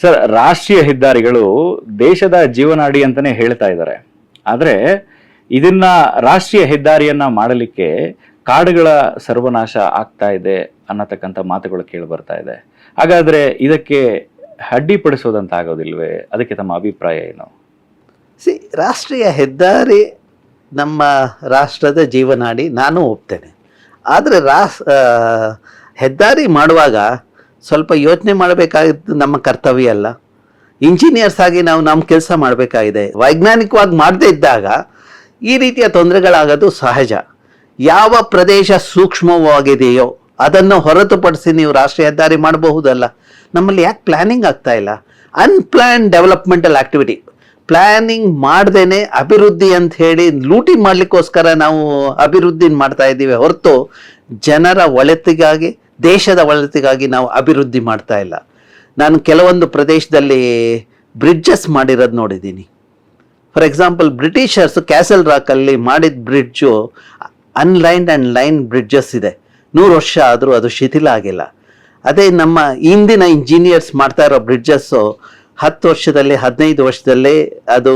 Sir, ರಾಷ್ಟ್ರೀಯ ಹೆದ್ದಾರಿಗಳು ದೇಶದ ಜೀವನಾಡಿ ಅಂತಾನೆ ಹೇಳ್ತಾ ಇದ್ದಾರೆ. ಆದ್ರೆ ಇದನ್ನ ರಾಷ್ಟ್ರೀಯ ಹೆದ್ದಾರಿಯನ್ನ ಮಾಡಲಿಕ್ಕೆ ಕಾಡುಗಳ ಸರ್ವನಾಶ ಆಗ್ತಾ ಇದೆ ಅನ್ನತಕ್ಕಂಥ ಮಾತುಗಳು ಕೇಳಿ ಬರ್ತಾ ಇದೆ. ಹಾಗಾದ್ರೆ ಇದಕ್ಕೆ ಅಡ್ಡಿಪಡಿಸೋದಂತ ಆಗೋದಿಲ್ವೇ ಅದಕ್ಕೆ ತಮ್ಮ ಅಭಿಪ್ರಾಯ ಏನು? ಸಿ, ರಾಷ್ಟ್ರೀಯ ಹೆದ್ದಾರಿ ನಮ್ಮ ರಾಷ್ಟ್ರದ ಜೀವನಾಡಿ ನಾನು ಒಪ್ತೇನೆ. ಆದರೆ ರಾಸ್ ಹೆದ್ದಾರಿ ಮಾಡುವಾಗ ಸ್ವಲ್ಪ ಯೋಚನೆ ಮಾಡಬೇಕಾಗಿದ್ದು ನಮ್ಮ ಕರ್ತವ್ಯ ಅಲ್ಲ. ಇಂಜಿನಿಯರ್ಸ್ ಆಗಿ ನಾವು ನಮ್ಮ ಕೆಲಸ ಮಾಡಬೇಕಾಗಿದೆ. ವೈಜ್ಞಾನಿಕವಾಗಿ ಮಾಡದೇ ಇದ್ದಾಗ ಈ ರೀತಿಯ ತೊಂದರೆಗಳಾಗೋದು ಸಹಜ. ಯಾವ ಪ್ರದೇಶ ಸೂಕ್ಷ್ಮವಾಗಿದೆಯೋ ಅದನ್ನು ಹೊರತುಪಡಿಸಿ ನೀವು ರಾಷ್ಟ್ರೀಯ ಹೆದ್ದಾರಿ ಮಾಡಬಹುದಲ್ಲ. ನಮ್ಮಲ್ಲಿ ಯಾಕೆ ಪ್ಲ್ಯಾನಿಂಗ್ ಆಗ್ತಾ ಇಲ್ಲ? ಅನ್ಪ್ಲಾನ್ ಡೆವಲಪ್ಮೆಂಟಲ್ ಆಕ್ಟಿವಿಟಿ ಪ್ಲ್ಯಾನಿಂಗ್ ಮಾಡ್ದೇನೆ ಅಭಿವೃದ್ಧಿ ಅಂತ ಹೇಳಿ ಲೂಟಿ ಮಾಡಲಿಕ್ಕೋಸ್ಕರ ನಾವು ಅಭಿವೃದ್ಧಿ ಮಾಡ್ತಾ ಇದ್ದೀವಿ ಹೊರತು ಜನರ ಒಳಿತಿಗಾಗಿ ದೇಶದ ಒಳತಿಗಾಗಿ ನಾವು ಅಭಿವೃದ್ಧಿ ಮಾಡ್ತಾ ಇಲ್ಲ. ನಾನು ಕೆಲವೊಂದು ಪ್ರದೇಶದಲ್ಲಿ ಬ್ರಿಡ್ಜಸ್ ಮಾಡಿರೋದು ನೋಡಿದ್ದೀನಿ. ಫಾರ್ ಎಕ್ಸಾಂಪಲ್ ಬ್ರಿಟಿಷರ್ಸ್ ಕ್ಯಾಸಲ್ ರಾಕಲ್ಲಿ ಮಾಡಿದ bridge online and line bridges ಇದೆ. ನೂರು ವರ್ಷ ಆದರೂ ಅದು ಶಿಥಿಲ ಆಗಿಲ್ಲ. ಅದೇ ನಮ್ಮ ಇಂದಿನ ಇಂಜಿನಿಯರ್ಸ್ ಮಾಡ್ತಾ ಇರೋ ಬ್ರಿಡ್ಜಸ್ಸು ಹತ್ತು ವರ್ಷದಲ್ಲಿ, ಹದಿನೈದು ವರ್ಷದಲ್ಲಿ ಅದು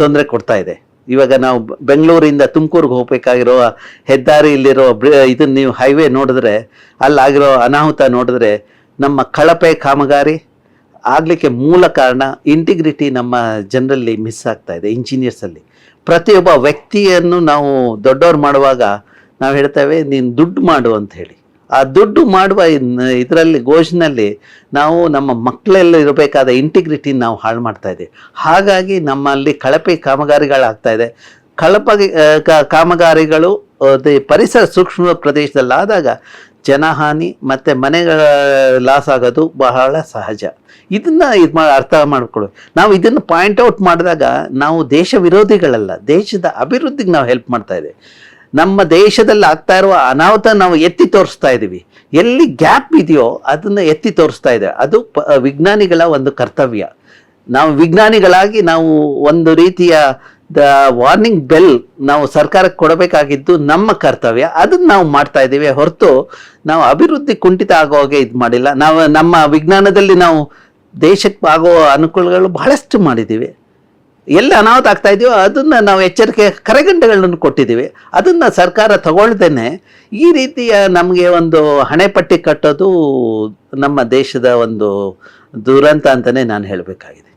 ತೊಂದರೆ ಕೊಡ್ತಾ ಇದೆ. ಇವಾಗ ನಾವು ಬೆಂಗಳೂರಿಂದ ತುಮಕೂರಿಗೆ ಹೋಗ್ಬೇಕಾಗಿರೋ ಹೆದ್ದಾರಿಯಲ್ಲಿರೋ ಇದನ್ನ ನೀವು ಹೈವೇ ನೋಡಿದ್ರೆ, ಅಲ್ಲಾಗಿರೋ ಅನಾಹುತ ನೋಡಿದ್ರೆ, ನಮ್ಮ ಕಳಪೆ ಕಾಮಗಾರಿ ಆಗಲಿಕ್ಕೆ ಮೂಲ ಕಾರಣ ಇಂಟಿಗ್ರಿಟಿ ನಮ್ಮ ಜನರಲ್ಲಿ ಮಿಸ್ ಆಗ್ತಾ ಇದೆ ಇಂಜಿನಿಯರ್ಸಲ್ಲಿ ಪ್ರತಿಯೊಬ್ಬ ವ್ಯಕ್ತಿಯನ್ನು ನಾವು ದೊಡ್ಡವ್ರು ಮಾಡುವಾಗ ನಾವು ಹೇಳ್ತೇವೆ, ನೀನು ದುಡ್ಡು ಮಾಡು ಅಂತ ಹೇಳಿ. ಆ ದುಡ್ಡು ಮಾಡುವ ಇದರಲ್ಲಿ, ಘೋಷನಲ್ಲಿ ನಾವು ನಮ್ಮ ಮಕ್ಕಳೆಲ್ಲ ಇರಬೇಕಾದ ಇಂಟಿಗ್ರಿಟಿ ನಾವು ಹಾಳು ಮಾಡ್ತಾ ಇದೆ ಹಾಗಾಗಿ ನಮ್ಮಲ್ಲಿ ಕಳಪೆ ಕಾಮಗಾರಿಗಳಾಗ್ತಾ ಇದೆ. ಕಳಪ ಕಾಮಗಾರಿಗಳು ಪರಿಸರ ಸೂಕ್ಷ್ಮ ಪ್ರದೇಶದಲ್ಲಾದಾಗ ಜನಹಾನಿ ಮತ್ತು ಮನೆಗಳ ಲಾಸ್ ಆಗೋದು ಬಹಳ ಸಹಜ. ಇದನ್ನ ಇದು ಮಾ, ಅರ್ಥ ಮಾಡಿಕೊಳ್ಳಿ. ನಾವು ಇದನ್ನು ಪಾಯಿಂಟ್ ಔಟ್ ಮಾಡಿದಾಗ ನಾವು ದೇಶ ವಿರೋಧಿಗಳಲ್ಲ, ದೇಶದ ಅಭಿವೃದ್ಧಿಗೆ ನಾವು ಹೆಲ್ಪ್ ಮಾಡ್ತಾ ಇದ್ದೇವೆ. ನಮ್ಮ ದೇಶದಲ್ಲಿ ಆಗ್ತಾ ಇರುವ ಅನಾಹುತ ನಾವು ಎತ್ತಿ ತೋರಿಸ್ತಾ ಇದ್ದೀವಿ ಎಲ್ಲಿ ಗ್ಯಾಪ್ ಇದೆಯೋ ಅದನ್ನು ಎತ್ತಿ ತೋರಿಸ್ತಾ ಇದೆ. ಅದು ವಿಜ್ಞಾನಿಗಳ ಒಂದು ಕರ್ತವ್ಯ. ನಾವು ವಿಜ್ಞಾನಿಗಳಾಗಿ ನಾವು ಒಂದು ರೀತಿಯ ದ ವಾರ್ನಿಂಗ್ ಬೆಲ್ ನಾವು ಸರ್ಕಾರಕ್ಕೆ ಕೊಡಬೇಕಾಗಿದ್ದು ನಮ್ಮ ಕರ್ತವ್ಯ. ಅದನ್ನ ನಾವು ಮಾಡ್ತಾ ಇದ್ದೀವಿ ಹೊರತು ನಾವು ಅಭಿವೃದ್ಧಿ ಕುಂಠಿತ ಆಗೋ ಹಾಗೆ ಇದು ಮಾಡಿಲ್ಲ. ನಾವು ನಮ್ಮ ವಿಜ್ಞಾನದಲ್ಲಿ ನಾವು ದೇಶಕ್ಕೆ ಆಗೋ ಅನುಕೂಲಗಳು ಬಹಳಷ್ಟು ಮಾಡಿದ್ದೀವಿ ಎಲ್ಲಿ ಅನಾಹುತ ಆಗ್ತಾ ಇದೆಯೋ ಅದನ್ನು ನಾವು ಎಚ್ಚರಿಕೆ ಕರೆಗಂಟೆಗಳನ್ನು ಕೊಟ್ಟಿದ್ದೀವಿ. ಅದನ್ನು ಸರ್ಕಾರ ತಗೊಳ್ದೇನೆ ಈ ರೀತಿಯ ನಮಗೆ ಒಂದು ಹಣೆಪಟ್ಟಿ ಕಟ್ಟೋದು ನಮ್ಮ ದೇಶದ ಒಂದು ದುರಂತ ಅಂತಲೇ ನಾನು ಹೇಳಬೇಕಾಗಿದೆ.